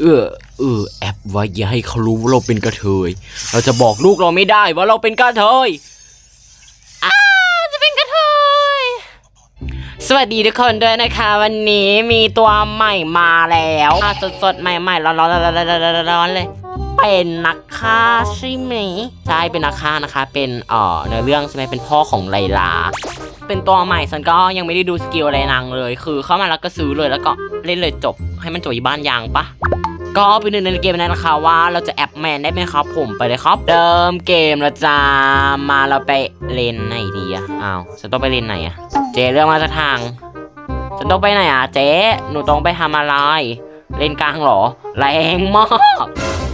เออเออแอบไว้อย่าให้เขารู้ว่าเราเป็นกระเทย เราจะบอกลูกเราไม่ได้ว่าเราเป็นกระเทยอ้าจะเป็นกระเทย สวัสดีทุกคนด้วยนะคะ วันนี้มีตัวใหม่มาแล้วอะสดๆใหม่ๆร้อนๆร้อนๆเลย เป็นนักฆ่าใช่ไหมใช่เป็นนักฆ่านะคะ เป็นเอ่อในเรื่องใช่ไหมเป็นพ่อของไลลาเป็นตัวใหม่ฉันก็ยังไม่ได้ดูสกิลอะไรนางเลย คือเข้ามาแล้วก็ซื้อเลยแล้วก็เล่นเลยจบ ให้มันจบอยู่บ้านยางปะ ก็เป็นหนึ่งในเกมนั้นนะคะว่าเราจะแอปแมนได้ไหมครับผมไปเลยครับเดิมเกมแล้วจ้ามาเราไปเลนไหนดีอะอ้าวฉันต้องไปเลนไหนอะเจเรื่องมาสักทางฉันต้องไปไหนอะเจ๊หนูต้องไปทำอะไรเลนกลางเหรอแรงมาก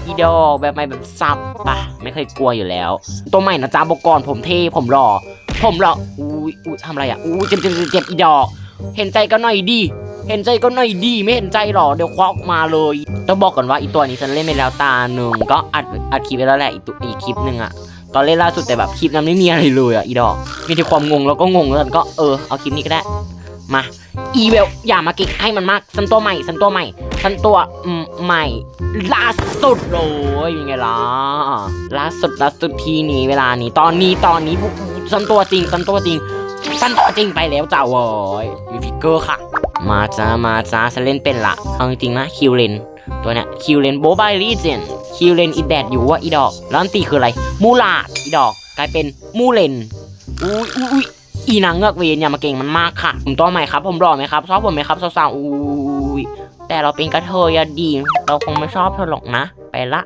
อีดอกแบบไม่แบบสับปะไม่เคยกลัวอยู่แล้ว ตัวใหม่นะจ้าบกก่อนผมเท่ผมหล่อผมหล่ออุ้ยอุ้ยทำอะไรอะอุ้ยเจ็บเจ็บเจ็บเจ็บอีดอก เห็นใจก็หน่อยดี เห็นใจก็หน่อยดีไม่เห็นใจหรอเดี๋ยวควักมาเลยต้องบอกก่อนว่าอีตัวนี้ฉันเล่นไปแล้วตาหนึ่งก็อัดอัดคลิปไปแล้วแหละอีตัวอีคลิปหนึ่งอะตอนเล่นล่าสุดแต่แบบคลิปนั้นไม่มีอะไรเลยอะอีดอก มีแต่ความงงแล้วก็งงแล้วฉันก็เออเอาคลิปนี้ก็ได้มาอีเวลอย่ามาเก่งให้มันมากสันตัวใหม่สันตัวใหม่สันตัวอืมใหม่ล่าสุดเลยยังไงล่ะล่าสุดล่าสุดทีนี้เวลานี้ตอนนี้ตอนนี้สันตัวจริงสันตัวจริงสันตัวจริงไปแล้วจ้าเว้ยมีฟิกเกอร์ค่ะ มาจ้ามาจ้าฉันเล่นเป็นละเอาจริงๆนะคิวเลนตัวเนี้ยคิวเลนโบบายลีเจนคิวเลนอีแดดอยู่ว่าอีดอกแล้วอันตีคืออะไร มูลาดอีดอกกลายเป็นมูเลนอุ้ยอุ้ยอีนางเงือกเวียนอย่ามาเก่งมันมากค่ะผมตัวใหม่ครับ ผมรอไหมครับชอบผมไหมครับสาวๆอุ้ยแต่เราเป็นกระเทยอะดี เราคงไม่ชอบเธอหรอกนะ ไปละ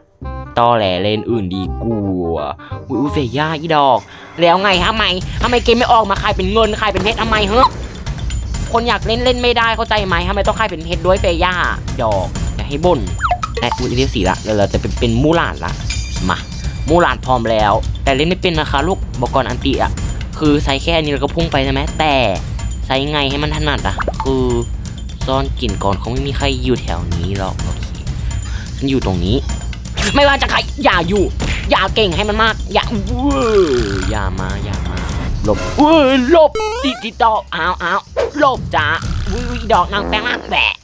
ตอแหลเลนอื่นดีกว่าอุ้ยอุ้ยเฟย่าอีดอก แล้วไงทำไมทำไมเกมไม่ออกมาขายเป็นเงินขายเป็นเพชรทำไมเฮ้ คนอยากเล่นเล่นไม่ได้เข้าใจไหมทำไมต้องขายเป็นเพชรด้วยเฟย่าดอกอย่าให้บ่นแต่กูเรียกสีละเดี๋ยวเราจะเป็นเป็นมูหลานละมามูหลานพร้อมแล้ว แต่เล่นไม่เป็นนะคะลูกบอกก่อนอันติอะคือใช้แค่นี้แล้วก็พุ่งไปใช่ไหมแต่ใช้ไงให้มันถนัดอะ คือซ่อนกลิ่นก่อนเขาไม่มีใครอยู่แถวนี้หรอกโอเคฉันอยู่ตรงนี้ ไม่ว่าจะใครอย่าอยู่ อย่าเก่งให้มันมาก อย่าอย่ามาอย่ามา หลบเว้ยหลบดิจิตอลอ้าวอ้าวหลบจ้าวิวดอกนางแป้งมากแบะ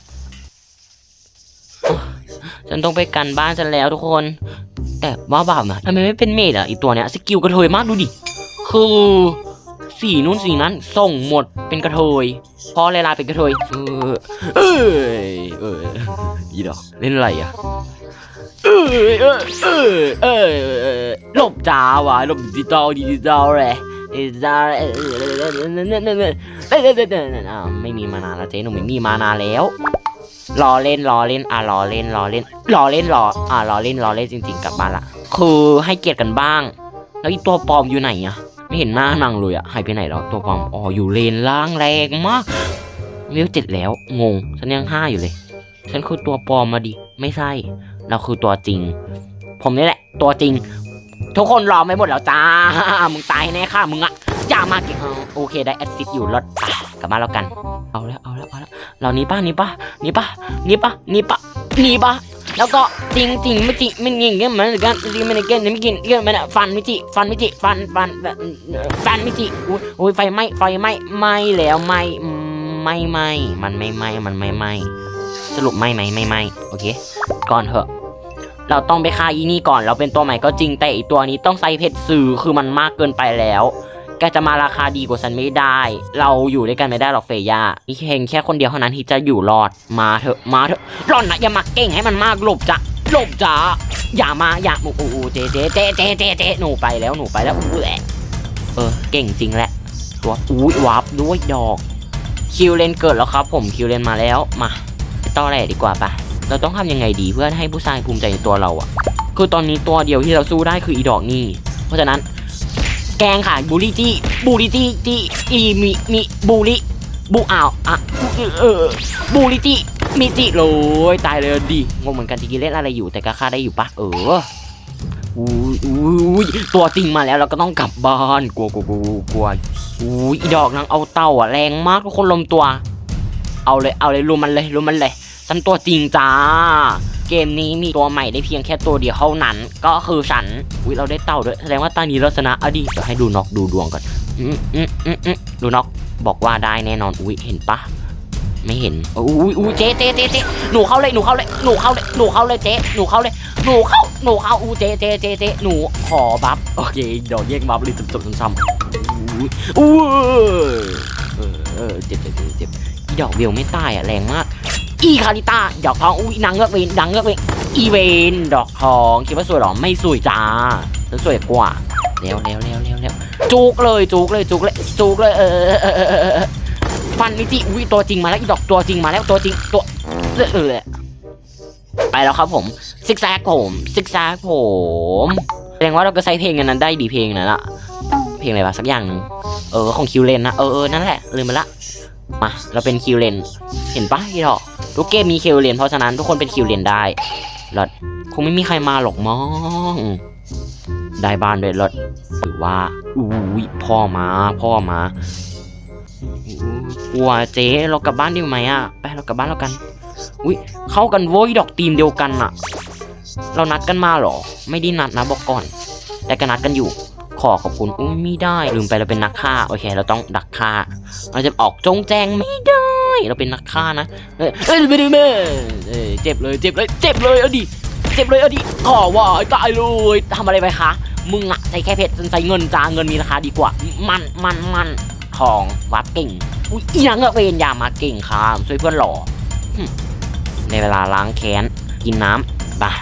โอ๊ยฉันต้องไปกันบ้านฉันแล้วทุกคน แต่ว่าบาปนะทำไมไม่เป็นเมดอะอีตัวเนี้ยสกิลกระเทยมากดูดิ คือสีนู้นสีนั้นส่งหมดเป็นกระเทยพราะเลลาเป็นกระเทยเออเอ้ยเอออีดอกเล่นอะไรอะเออเออเออเออเออหลบจ้าวะหลบดิจิตอลดิจิตอลเลย is there อ้าไม่มีมานานแล้วเจ๊หนุ่มมีมานานแล้วรอเล่นรอเล่นอะรอเล่นรอเล่นรอเล่นรออะรอเล่นรอเล่นจริง ๆกลับบ้านละคือให้เกียรติกันบ้าง แล้วอีตัวปลอมอยู่ไหนอะไม่เห็นหน้านางเลยอะหายไปไหนแล้วตัวปลอมอ๋ออยู่เลนล่างแรงมากเวเจ็ดแล้วงงฉันยังห้าอยู่เลย ฉันคือตัวปลอมมาดิไม่ใช่เราคือตัวจริง ผมนี่แหละ ตัวจริง ทุกคนรอไม่หมดแล้วจ้า มึงตายแน่ค่ะ มึงอะอย่ามาเก่งเอาโอเคได้แอดซิดอยู่รถอะกลับมาแล้วกัน เอาแล้วเอาแล้วเอาแล้วเรานี้ป่ะนี้ป่ะนี้ป่ะนี้ป่ะนี้ป่ะนี้ป่ะแล้วก็จริงจริงไม่จริงไม่จริงกันเหมือนกันจริงไม่ได้เกินไม่กินเกินไม่ได้ฟันไม่จิฟันไม่จิฟันฟันแบบฟันไม่จิอุ้ยอุ้ยไฟไหม้ไฟไหม้ไหม้แล้วไหม้ไม่ไหม้มันไม่ไหม้มันไม่ไหม้สรุปไหม้ไหมไม่ไหม้โอเค ก่อนเถอะ เราต้องไปฆ่าอีนี่ก่อน เราเป็นตัวใหม่ก็จริงแต่อีตัวนี้ต้องใส่เพชรสื่อคือมันมากเกินไปแล้ว แกจะมาราคาดีกว่าฉันไม่ได้ เราอยู่ด้วยกันไม่ได้หรอกเฟย่าอีเฮงแค่คนเดียวเท่านั้นที่จะอยู่รอด มาเถอะ มาเถอะร่อนนะอย่ามาเก่งให้มันมากหลบจ้ะหลบจ้ะอย่ามาอย่าอูอูอูเจเจเจเจเจเจหนูไปแล้วหนูไปแล้วอู้แหละเออเก่งจริงแหละตัวอุ้ยวาร์ปด้วยดอก คิวเลนเกิดแล้วครับ ผมคิวเลนมาแล้วมาไปต่อแหล่ดีกว่าปะ เราต้องทำยังไงดีเพื่อให้ผู้ชายภูมิใจในตัวเราอะคือตอนนี้ตัวเดียวที่เราสู้ได้คืออีดอกนี่ เพราะฉะนั้น แกงค่ะบูลลี่จี้บูลลี่จี้จี้อีมีมีบูลลี่บูอ้าวอะเออบูลลี่จี้มีจิเลยตายเลยดิงงเหมือนกันจริงๆเล่นอะไรอยู่แต่ก็ฆ่าได้อยู่ปะเอออุ้ยตัวจริงมาแล้วเราก็ต้องกลับบ้านกลัวกลัวกลัวกลัวอุ้ยอีดอกนางเอาเต่าอะแรงมากทุกคนลมตัว เอาเลยเอาเลยรุมมันเลยรุมมันเลย ฉันตัวจริงจ้า เกมนี้มีตัวใหม่ได้เพียงแค่ตัวเดียวเท่านั้น ก็คือฉันอุ้ยเราได้เต่าด้วยแสดงว่าตอนนี้เราชนะอะดีเดี๋ยวให้ดูน็อกดูดวงก่อนอืมอืมอืมอืมดูน็อกบอกว่าได้แน่นอนอุ้ยเห็นปะไม่เห็นอุ้ยอุ้ยเจ๊เจ๊เจ๊เจ๊หนูเข้าเลยหนูเข้าเลยหนูเข้าเลยหนูเข้าเลยเจ๊หนูเข้าเลยหนูเข้าหนูเข้าอู้เจ๊เจ๊เจ๊เจ๊หนูขอบัฟโอเคเดอกแยกบัฟเลยจบจบซ้ำๆอุ้ยอุ้ยเออเออเจ็บเจ็บเจ็บดอกเบลไม่ตายอะแรงมาก อีคาริต้าดอกทองอุ้ยนางเงือกเวนนางเงือกเวนอีเวนดอกทองคิดว่าสวยหรอไม่สวยจ้าฉันสวยกว่าเร็วเร็วเร็วเร็วเร็วจุกเลยจุกเลยจุกเลยจุกเลยเออฟันนิจิอุ้ยตัวจริงมาแล้วอีดอกตัวจริงมาแล้วตัวจริงตัวเออเออไปแล้วครับผมซิกแซกผมซิกแซกผมแสดงว่าเราก็ใช้เพลงอันนั้นได้ดีเพลงนั้นอะเพลงอะไรวะสักอย่างหนึ่งเออของคิวเลนนะเออเออนั่นแหละลืมไปละมาเราเป็นคิวเลนเห็นปะพี่ดอก ทุกเกมมีคิวเรียนเพราะฉะนั้นทุกคนเป็นคิวเรียนได้รถคงไม่มีใครมาหรอกมั้งได้บ้านด้วยรถหรือว่าอุ้ยพ่อมาพ่อมากลัวเจ๊เรากลับบ้านดีไหมอะไปเรากลับบ้านแล้วกัน อุ้ยเข้ากันโว้ยดอกทีมเดียวกันอะเรานัดกันมาหรอ ไม่ได้นัดนะบอกก่อน แต่ก็นัดกันอยู่ ขอขอบคุณอุ้ยไม่ได้ลืมไปเราเป็นนักฆ่าโอเค เราต้องดักฆ่าเราจะออกจงแจงไม่ได้ เราเป็นนักฆ่านะเอ้ยเอ้ยไม่ได้แม่เอ้ยเจ็บเลยเจ็บเลยเจ็บเลยเอาดิเจ็บเลยเอาดิขอว่าตายเลยทำอะไรไปคะมึงอะใช้แค่เพชรฉันใช้เงินจ้าเงินมีราคาดีกว่า มันมันมันทองวัดเก่งอุ้ยอีหยังอะเวนยามาเก่งค่ะช่วยเพื่อนหล่อในเวลาล้างแค้นกินน้ำบ่า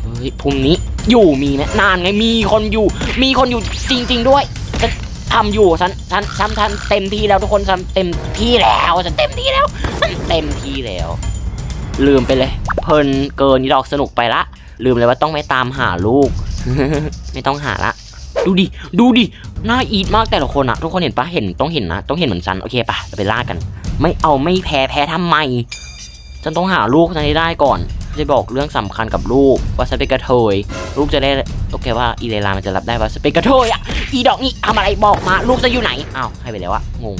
เฮ้ยพรุ่งนี้อยู่มีไหมนานไงมีคนอยู่ มีคนอยู่จริง ๆ ด้วย ทำอยู่ฉันฉันฉันฉันเต็มที่แล้วทุกคนฉันเต็มที่แล้วฉันเต็มที่แล้วเต็มที่แล้ว ลืมไปเลย เพลินเกินนี่ดอกสนุกไปละ ลืมเลยว่าต้องไม่ตามหาลูก ไม่ต้องหาละดูดิ ดูดิ น่าอีทมากแต่ละคนอะทุกคนเห็นปะเห็นต้องเห็นนะ ต้องเห็นเหมือนฉัน โอเคปะเราไปล่ากัน ไม่เอาไม่แพ้แพ้ทำไม ฉันต้องหาลูกฉันให้ได้ก่อน จะบอกเรื่องสำคัญกับลูกว่าฉันเป็นกระเทยลูกจะได้โอเคว่าอีเลลามันจะรับได้ว่าฉันเป็นกระเทยอะอีดอกนี่ทำอะไรบอกมาลูกจะอยู่ไหนอ้าวใครไปแล้วอะงง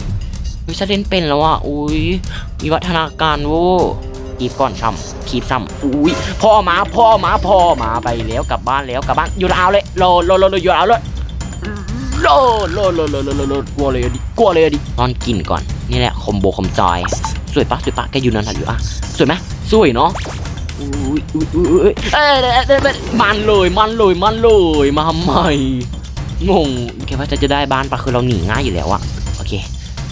วิฉันเล่นเป็นแล้วอะอุ้ยมีวัฒนาการโว้คีบก่อนช่ำคีบช่ำอุ้ยพ่อมาพ่อมาพ่อมาไปแล้วกลับบ้านแล้วกลับบ้านอยู่ลาวเลยโลโลโลโลอยู่ลาวเลยโลโลโลโลโลโลกลัวเลยดิกลัวเลยดินอนกินก่อนนี่แหละคอมโบคอมจอยสวยปะสวยปะแกอยู่นั่นทันอยู่อะสวยไหมสวยเนาะ อุ้ยอุ้ยอุ้ยเอ้ยเอ้ยเอ้ยเอ้ยมันเลยมันเลยมันเลยมาทำไมงงแค่ว่าจะจะได้บ้านปะคือเราหนีง่ายอยู่แล้วอะโอเค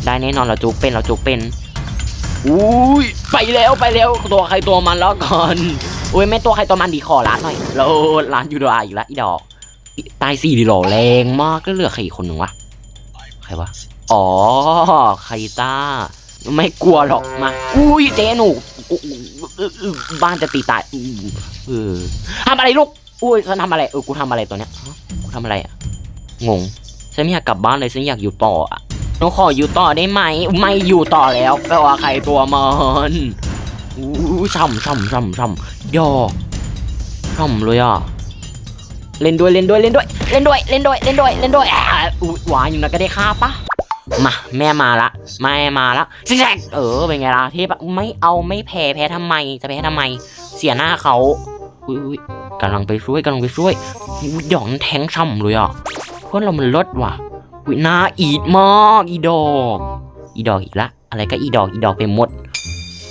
ได้แน่นอนเราจุกเป็นเราจุกเป็นอุ้ยไปแล้วไปแล้วตัวใครตัวมันแล้วก่อนอุ้ยไม่ตัวใครตัวมันดีขอร้านหน่อยเราร้านยูโดอาอีกแล้วอีดอกตายสี่ดีหล่อแรงมากแล้วเหลือใครอีกคนหนึ่งวะใครวะอ๋อไคต้า ไม่กลัวหรอกมาอุ้ยเจ๊หนู บ้านจะตีตายเออทำอะไรลูกอุ้ยฉันทำอะไรเออกูทำอะไรตัวเนี้ยกูทำอะไรอะงงฉันไม่อยากกลับบ้านเลยฉันอยากอยู่ต่ออะหนูขออยู่ต่อได้ไหมไม่อยู่ต่อแล้วแปลว่าใครตัวมันอู้ช่ำช่ำช่ำช่ำยอช่ำเลยอะเล่นด้วยเล่นด้วยเล่นด้วย เล่นด้วยเล่นด้วยเล่นด้วยเล่นด้วยอ่าอุ้ยหวานอยู่นะก็ได้ค่าปะ มาแม่มาละแม่มาละซิกแซกเออเป็นไงล่ะทปะไม่เอาไม่แพ้แพ้ทำไมจะแพ้ทำไม เสียหน้าเขาอุ้ยกำลังไปช่วยกำลังไปช่วยอุ๊ยหยองแทงช่ำเลยอะเพื่อนเรามันลดว่ะวิน่าอีดมากอีดอกอีดอกอีกละอะไรก็อีดอกอีดอกไปหมด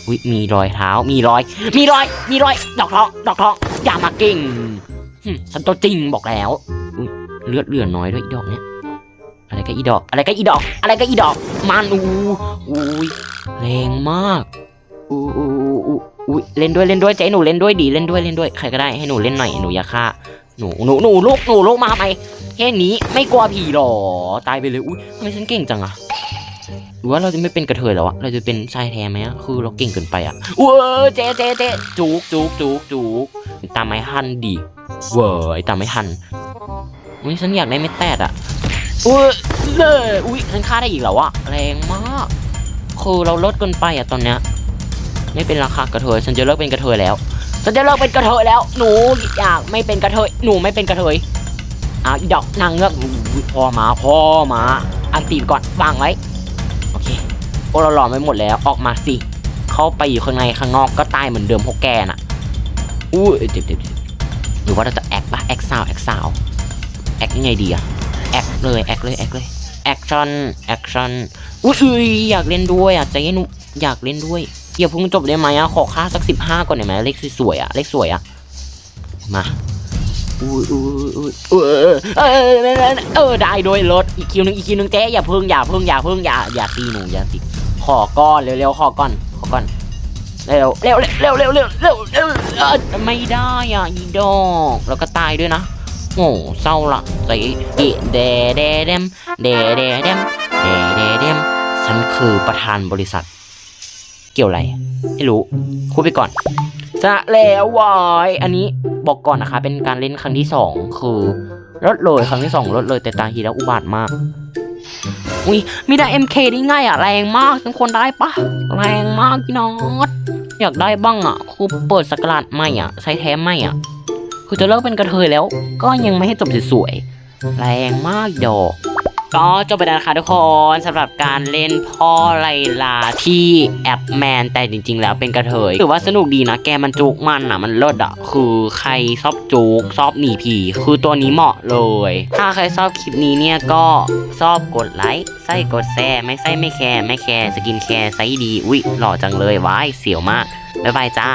วิมีรอยเท้ามีรอย มีรอย มีรอย ดอกทองดอกทองอย่ามาเก่งฉันตัวจริงบอกแล้วอุ๊ยเลือดเหลือน้อยด้วยอีดอกเนี้ย อะไรก็อีดอก อะไรก็อีดอก อะไรก็อีดอก มันอูอุ้ยแรงมากอูอูอูอูอุ้ยเล่นด้วยเล่นด้วยใจหนูเล่นด้วยดีเล่นด้วยเล่นด้วยใครก็ได้ให้หนูเล่นหน่อยหนูอย่าฆ่าหนูหนูหนูลูกหนูลูกมาทำไมแค่นี้ไม่กลัวผีหรอตายไปเลยอุ้ยทำไมฉันเก่งจังอะหรือว่าเราจะไม่เป็นกระเทยแล้วอะเราจะเป็นชายแท้ไหมอะคือเราเก่งเกินไปอะเว้เจ๊เจ๊เจ๊จุกจุกจุกจุกตามไม่ทันดิเว้อไอ้ตามไม่ทันอุ้ยฉันอยากได้ไม่แตดอะ อุ้ยเลยอุ้ยฉันฆ่าได้อีกเหรอวะแรงมากคือเราลดกินไปอะตอนเนี้ยไม่เป็นราคากระเทยฉันจะเลิกเป็นกระเทยแล้วฉันจะเลิกเป็นกระเทยแล้ว หนูอยากไม่เป็นกระเทยหนูไม่เป็นกระเทยอะดอกนางเงือกพ่อมาพ่อมาอันตีก่อนวางไว้โอเคโอ้เราหล่อมไปหมดแล้วออกมาสิเข้าไปอยู่ข้างในข้างนอกก็ตายเหมือนเดิมพวกแกน่ะอู้ยเจ็บเจ็บเจ็บหรือว่าเราจะแอคปะแอคซาวแอคซาวแอคยังไงดีอะ แอคเลยแอคเลยแอคเลยแอคชั่นแอคชั่นอุ้ยอยากเล่นด้วยอะใจหนูอยากเล่นด้วยอย่าเพิ่งจบได้ไหมอะขอค่าสักสิบห้าก่อนได้ไหมเลขสวยๆอะเลขสวยอะมาอุ้ยอุ้ยอุ้ยเออเออเออเออได้โดยรถอีกคิวหนึงอีกคิวหนึงเจ๊อย่าเพิ่งอย่าเพิ่งอย่าเพิ่งอย่าอย่าตีหนูอย่าตีขอก้อนเร็วๆขอก้อนขอก้อนเร็วเร็วเร็วเร็วเร็วเร็วเร็วเออไม่ได้อะอีดอกแล้วก็ตายด้วยนะ โอ้เศร้าละใส่อีเดเดเดมเดเดเดมเดเดเดมฉันคือประธานบริษัท เกี่ยวอะไรไม่รู้พูดไปก่อนจะแล้ววายอันนี้บอกก่อนนะคะ เป็นการเล่นครั้งที่สองคือลดเลยครั้งที่สองลดเลยแต่ตาฮีแล้วอุบาทมากอุ้ยมีได้ MK ได้ง่ายอะแรงมากทุกคนได้ปะแรงมากพี่น้องอยากได้บ้างอะคือเปิดสกราดใหม่อะใช้แท้ใหม่อะ คือจะเลิกเป็นกระเทยแล้ว ก็ยังไม่ให้จบสวยๆแรงมากดอก ก็จบไปแล้วนะคะทุกคนสำหรับการเล่นพ่อไลลาที่แอปแมนแต่จริง ๆ แล้วเป็นกระเทยถือว่าสนุกดีนะแกมันจุกมันอะมันเลิศอะคือใครชอบจุกชอบหนีผีคือตัวนี้เหมาะเลย ถ้าใครชอบคลิปนี้เนี่ยก็ชอบกดไลค์ใส่กดแชร์ไม่ใส่ไม่แคร์ไม่แคร์สกินแคร์ไซส์ดีอุ๊ยหล่อจังเลยวายเสียวมากบ๊ายบายจ้า